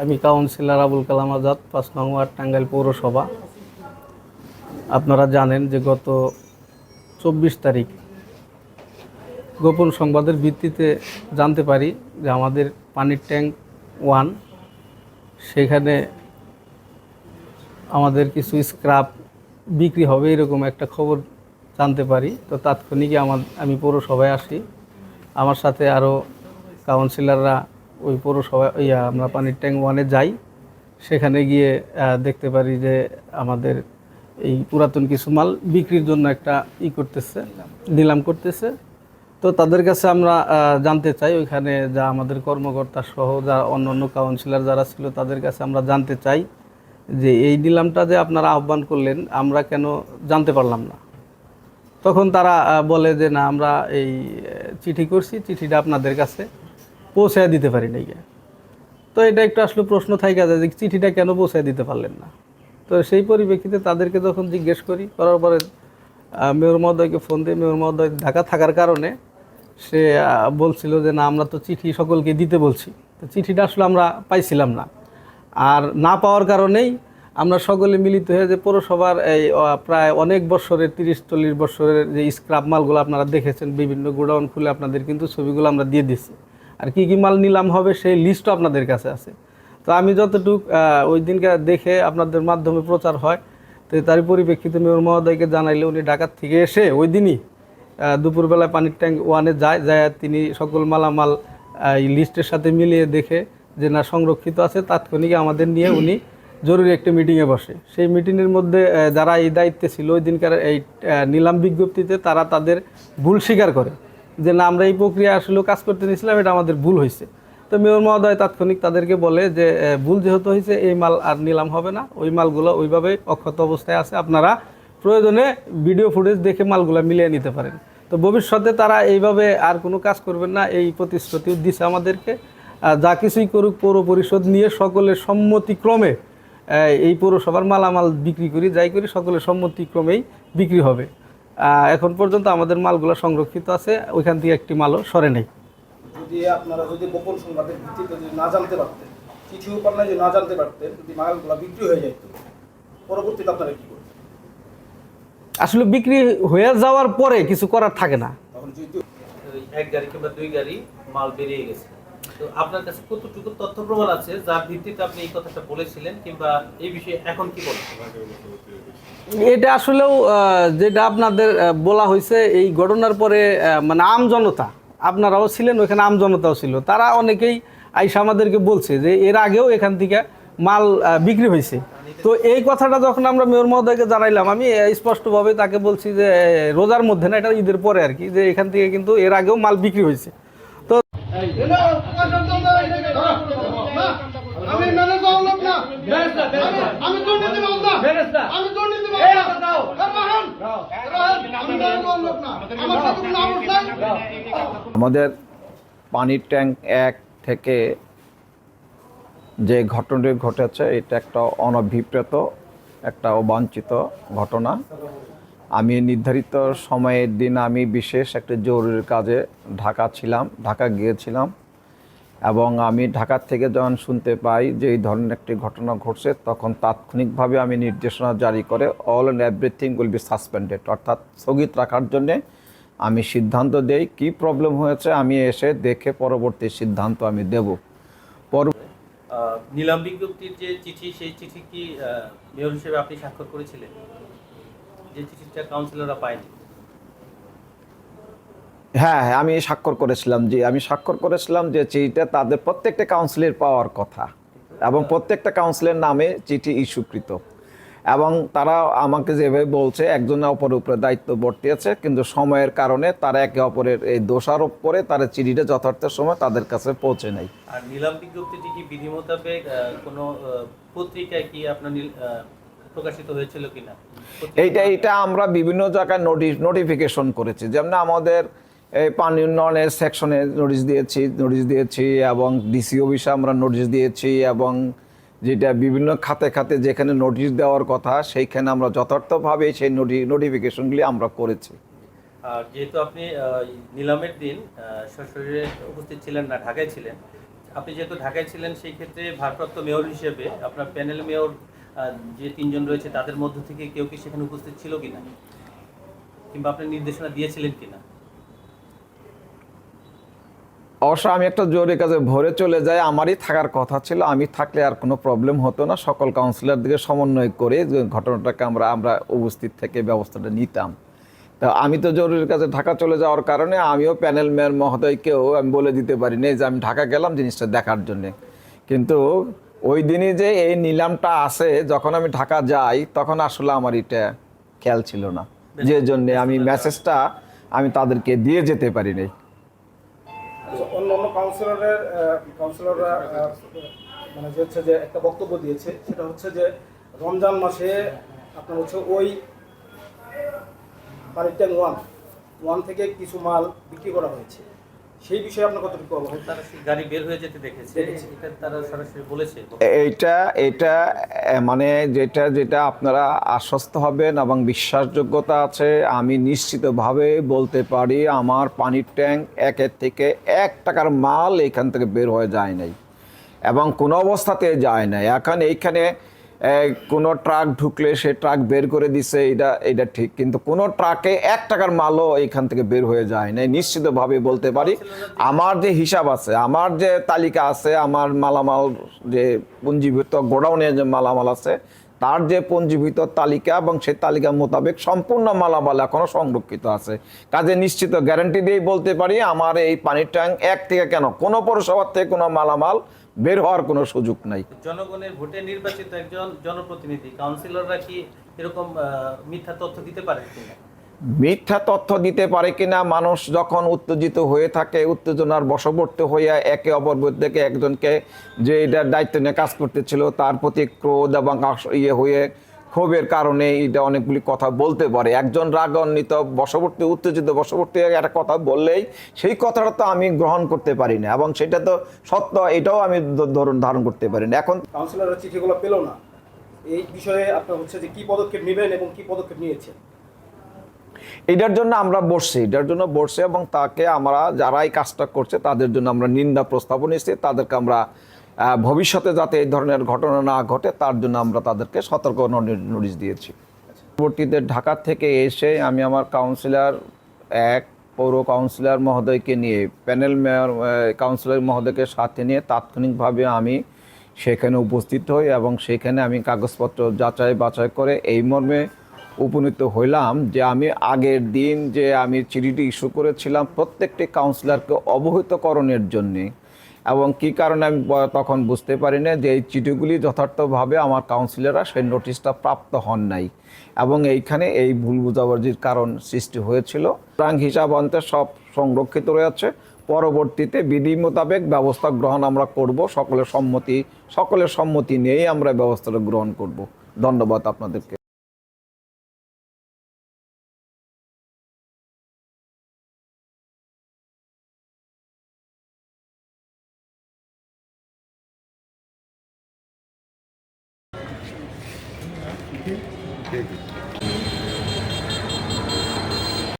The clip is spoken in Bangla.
আমি কাউন্সিলর আবুল কালাম আজাদ, পাঁচ নং ওয়ার্ড, টাঙ্গাইল পৌরসভা। আপনারা জানেন যে গত চব্বিশ তারিখ গোপন সংবাদের ভিত্তিতে জানতে পারি যে আমাদের পানির ট্যাঙ্ক ওয়ান, সেখানে আমাদের কিছু স্ক্রাপ বিক্রি হবে এরকম একটা খবর জানতে পারি। তো তাৎক্ষণিকই আমার, আমি পৌরসভায় আসি। আমার সাথে আরও কাউন্সিলররা ওই পৌরসভায় ইয়া আমরা পানির ট্যাঙ্ক ওয়ানে যাই। সেখানে গিয়ে দেখতে পারি যে আমাদের এই পুরাতন কিছু মাল বিক্রির জন্য একটা ই করতেছে, নিলাম করতেছে। তো তাদের কাছে আমরা জানতে চাই, ওইখানে যা আমাদের কর্মকর্তা সহ যা অন্য অন্য কাউন্সিলর যারা ছিল, তাদের কাছে আমরা জানতে চাই যে এই নিলামটা যে আপনারা আহ্বান করলেন, আমরা কেন জানতে পারলাম না? তখন তারা বলে যে না, আমরা এই চিঠি করছি, চিঠিটা আপনাদের কাছে। পৌঁছায় দিতে পারি নাই। তো এটা একটু আসলে প্রশ্ন থাকে যায় যে চিঠিটা কেন পৌঁছায় দিতে পারলেন না? তো সেই পরিপ্রেক্ষিতে তাদেরকে যখন জিজ্ঞেস করি, করার পরে মেয়র মহোদয়কে ফোন দিয়ে মেয়র মহোদয় ঢাকা থাকার কারণে সে বলছিল যে, না, আমরা তো চিঠি সকলকে দিতে বলছি। তো চিঠিটা আসলে আমরা পাইছিলাম না। আর না পাওয়ার কারণেই আমরা সকলে মিলিত হয়ে যে পৌরসভার এই প্রায় অনেক বছরের, তিরিশ, চল্লিশ বছরের যে স্ক্রাপ মালগুলো আপনারা দেখেছেন, বিভিন্ন গোডাউন খুলে আপনাদের কিন্তু ছবিগুলো আমরা দিয়ে দিচ্ছি আর কি কি মাল নিলাম হবে সেই লিস্টও আপনাদের কাছে আছে। তো আমি যতটুক ওই দিনকে দেখে আপনাদের মাধ্যমে প্রচার হয়, তো তারই পরিপ্রেক্ষিতে মেয়র মহোদয়কে জানাইলে উনি ঢাকার থেকে এসে ওই দিনই দুপুরবেলায় পানির ট্যাঙ্ক ওয়ানে যায় যায় তিনি সকল মালামাল এই লিস্টের সাথে মিলিয়ে দেখে যে না সংরক্ষিত আছে, তাৎক্ষণিক আমাদের নিয়ে উনি জরুরি একটি মিটিংয়ে বসে। সেই মিটিংয়ের মধ্যে যারা এই দায়িত্বে ছিল, ওই দিনকার এই নিলাম বিজ্ঞপ্তিতে তারা তাদের ভুল স্বীকার করে। যে না, আমরা এই প্রক্রিয়া আসলে কাজ করতে নিয়েছিলাম, এটা আমাদের ভুল হয়েছে। তো মেয়র মহোদয় তাৎক্ষণিক তাদেরকে বলে যে ভুল যেহেতু হয়েছে, এই মাল আর নিলাম হবে না। ওই মালগুলো ওইভাবে অক্ষত অবস্থায় আছে। আপনারা প্রয়োজনে ভিডিও ফুটেজ দেখে মালগুলো মিলিয়ে নিতে পারেন। তো ভবিষ্যতে তারা এইভাবে আর কোনো কাজ করবেন না, এই প্রতিশ্রুতি দিচ্ছে আমাদেরকে। যা কিছুই করুক, পৌর পরিষদ নিয়ে সকলের সম্মতিক্রমে এই পৌরসভার মালামাল বিক্রি করি, যাই করি, সকলের সম্মতিক্রমেই বিক্রি হবে। এখন পর্যন্ত আমাদের মালগুলো সংরক্ষিত আছে ওইখান থেকে একটি মালও সরে নেই। যদি আপনারা যদি গোপন সংবাদের ভিত্তিতে যদি না জানতে পারতেন চিঠি যদি না জানতে পারতেন যদি মালগুলো বিক্রি হয়ে যেত পরবর্তীতে আপনারা কি করতেন? আসলে বিক্রি হয়ে যাওয়ার পরে কিছু করার থাকে না। তখন যদি এক গাড়ি কিংবা দুই গাড়ি মাল বেরিয়ে গেছে। তো আপনার কাছে কতটুকু তথ্য প্রমাণ আছে, যার ভিত্তিতে আপনি এই কথাটা বলেছিলেন কিংবা এই বিষয়ে এখন কি এটা আসলেও যেটা আপনাদের বলা হয়েছে, এই ঘটনার পরে মানে আম জনতা, আপনারাও ছিলেন, ওইখানে আম জনতাও ছিল। তারা অনেকেই আইসা আমাদেরকে বলছে যে এর আগেও এখান থেকে মাল বিক্রি হয়েছে। তো এই কথাটা যখন আমরা মেয়র মহোদয়কে জানাইলাম, আমি স্পষ্টভাবে তাকে বলছি যে রোজার মধ্যে না, এটা ঈদের পরে আর কি, যে এখান থেকে কিন্তু এর আগেও মাল বিক্রি হয়েছে। আমি লোক না আমি দুর্নীতি আমি দুর্নীতি আমাদের পানির ট্যাঙ্ক এক থেকে যে ঘটনাটি ঘটেছে, এটা একটা অনভিপ্রেত, একটা অবাঞ্ছিত ঘটনা। আমি নির্ধারিত সময়ের দিন আমি বিশেষ একটা জরুরি কাজে ঢাকা ছিলাম, ঢাকা গিয়েছিলাম এবং আমি ঢাকা থেকে যখন শুনতে পাই যে এই ধরনের একটি ঘটনা ঘটছে, তখন তাৎক্ষণিকভাবে আমি নির্দেশনা জারি করে all and everything will be suspended অর্থাৎ স্থগিত রাখার জন্যে আমি সিদ্ধান্ত দেই কি প্রবলেম হয়েছে আমি এসে দেখে পরবর্তী সিদ্ধান্ত আমি দেব। পর নিলাম বিজ্ঞপ্তির যে চিঠি, সেই চিঠি কি মেয়র হিসেবে আপনি স্বাক্ষর করেছিলেন? যে চিঠিটা কাউন্সিলররা পায়নি। হ্যাঁ হ্যাঁ আমি স্বাক্ষর করেছিলাম যে আমি স্বাক্ষর করেছিলাম যে চিঠিটা তাদের প্রত্যেকটা কাউন্সিলের পাওয়ার কথা এবং প্রত্যেকটা কাউন্সিলের নামে চিঠি ইস্যুকৃত এবং তারা আমাকে যেভাবে বলছে একজন অপরের উপরে দায়িত্ব বর্তিয়েছে কিন্তু সময়ের কারণে তারা একে অপরের এই দোষারোপ করে তারা চিঠিটা যথার্থ সময় তাদের কাছে পৌঁছে নেয়। আর নিলাম বিজ্ঞপ্তিটি কি বিধি মোতাবেক কোনো পত্রিকায় কি আপনার প্রকাশিত হয়েছিল কিনা? এইটা এইটা আমরা বিভিন্ন জায়গায় নোটিশ নোটিফিকেশন করেছি। যেমন আমাদের এই পানি উন্নয়নের সেকশনে নোটিশ দিয়েছি নোটিশ দিয়েছি এবং ডিসি অফিসে আমরা নোটিশ দিয়েছি এবং যেটা বিভিন্ন খাতে খাতে যেখানে নোটিশ দেওয়ার কথা সেইখানে আমরা যথার্থভাবে সেই নোটি নোটিফিকেশনগুলি আমরা করেছি। আর যেহেতু আপনি নিলামের দিন সশরীরে উপস্থিত ছিলেন না ঢাকায় ছিলেন আপনি যেহেতু ঢাকায় ছিলেন সেই ক্ষেত্রে ভারপ্রাপ্ত মেয়র হিসেবে আপনার প্যানেল মেয়র যে তিনজন রয়েছে, তাদের মধ্য থেকে কেউ কি সেখানে উপস্থিত ছিল কিনা? কিংবা আপনি নির্দেশনা দিয়েছিলেন কিনা? অবশ্য আমি একটা জরুরি কাজে ভরে চলে যাই, আমারই থাকার কথা ছিল, আমি থাকলে আর কোনো প্রবলেম হতো না। সকল কাউন্সিলর দিকে সমন্বয় করে ঘটনাটাকে আমরা আমরা উপস্থিত থেকে ব্যবস্থাটা নিতাম। তা আমি তো জরুরি কাজে ঢাকা চলে যাওয়ার কারণে আমিও প্যানেল মেয়র মহোদয়কেও আমি বলে দিতে পারি না যে আমি ঢাকা গেলাম জিনিসটা দেখার জন্যে। কিন্তু ওই দিনই যে এই নিলামটা আসে যখন আমি ঢাকা যাই তখন আসলে আমার এটা খেয়াল ছিল না। যে জন্যে আমি মেসেজটা আমি তাদেরকে দিয়ে যেতে পারি নাই। আচ্ছা, মানে হচ্ছে যে একটা বক্তব্য দিয়েছে সেটা হচ্ছে যে রমজান মাসে আপনার হচ্ছে ওই ওয়ান ওয়ান থেকে কিছু মাল বিক্রি করা হয়েছে। সেই বিষয়ে আপনার কতটুকু অবহিত তারা সেই গাড়ি বের হয়ে যেতে দেখেছে। এটা তারা সরাসরি বলেছে। এইটা এটা মানে যেটা যেটা আপনারা আশ্বস্ত হবেন এবং বিশ্বাসযোগ্যতা আছে আমি নিশ্চিতভাবে বলতে পারি আমার পানির ট্যাঙ্ক একের থেকে এক টাকার মাল এখান থেকে বের হয়ে যায় নাই এবং কোনো অবস্থাতে যায় নাই। এখন এইখানে কোনো ট্রাক ঢুকলে সে ট্রাক বের করে দিছে, এটা এটা ঠিক। কিন্তু কোনো ট্রাকে এক টাকার মালও এইখান থেকে বের হয়ে যায় নাই। নিশ্চিতভাবে বলতে পারি, আমার যে হিসাব আছে, আমার যে তালিকা আছে, আমার মালামাল যে পঞ্জীভূত গোডাউনে যে মালামাল আছে, তার যে পঞ্জীভূত তালিকা এবং সেই তালিকা মোতাবেক সম্পূর্ণ মালামাল এখনও সংরক্ষিত আছে। কাজে নিশ্চিত গ্যারান্টি দিয়েই বলতে পারি, আমার এই পানির ট্যাঙ্ক এক থেকে কেন? কোনো পৌরসভার থেকে কোনো মালামাল বের হওয়ার কোনো সুযোগ নাই। জনগণের ভোটে নির্বাচিত একজন জনপ্রতিনিধি কাউন্সিলররা কি এরকম মিথ্যা তথ্য দিতে পারে মিথ্যা তথ্য দিতে পারে কিনা? মানুষ যখন উত্তেজিত হয়ে থাকে উত্তেজনার বশবর্তী হইয়া একে অপর থেকে একজনকে যে এটার দায়িত্ব নিয়ে কাজ করতেছিল তার প্রতি ক্রোধ এবং ইয়ে হয়ে ক্ষোভের কারণে এটা অনেকগুলি কথা বলতে পারে। একজন রাগান্বিত বশবর্তী উত্তেজিত বশবর্তী একটা কথা বললেই সেই কথাটা তো আমি গ্রহণ করতে পারি না এবং সেটা তো সত্য এটাও আমি ধরুন ধারণ করতে পারি না। এখন কাউন্সিলররা চিঠিগুলো পেল না। এই বিষয়ে আপনার হচ্ছে যে কি পদক্ষেপ নেবেন এবং কি পদক্ষেপ নিয়েছেন? এটার জন্য আমরা বসছি এটার জন্য বসছি এবং তাকে আমরা যারা এই কাজটা করছে তাদের জন্য আমরা নিন্দা প্রস্তাবন এসেছি তাদেরকে আমরা ভবিষ্যতে যাতে এই ধরনের ঘটনা না ঘটে, তার জন্য আমরা তাদেরকে সতর্ক নোটিশ দিয়েছি। পরবর্তীতে ঢাকা থেকে এসে আমি আমার কাউন্সিলর এক পৌর কাউন্সিলর মহোদয়কে নিয়ে প্যানেল মেয়র কাউন্সিলর মহোদয়কে সাথে নিয়ে তাৎক্ষণিকভাবে আমি সেখানে উপস্থিত হই এবং সেখানে আমি কাগজপত্র যাচাই বাছাই করে এই মর্মে উপনীত হইলাম যে আমি আগের দিন যে আমি চিঠিটি ইস্যু করেছিলাম, প্রত্যেকটি কাউন্সিলরকে অবহিতকরণের জন্যে এবং কি কারণে আমি তখন বুঝতে পারি না যে এই চিঠিগুলি যথার্থভাবে আমার কাউন্সিলররা সেই নোটিশটা প্রাপ্ত হন নাই। এবং এইখানে এই ভুল বুঝাবুঝির কারণ সৃষ্টি হয়েছিল। সুতরাং হিসাব অন্তে সব সংরক্ষিত রয়েছে। পরবর্তীতে বিধি মোতাবেক ব্যবস্থা গ্রহণ আমরা করব। সকলের সম্মতি সকলের সম্মতি নিয়েই আমরা ব্যবস্থাটা গ্রহণ করব। ধন্যবাদ আপনাদেরকে। 对对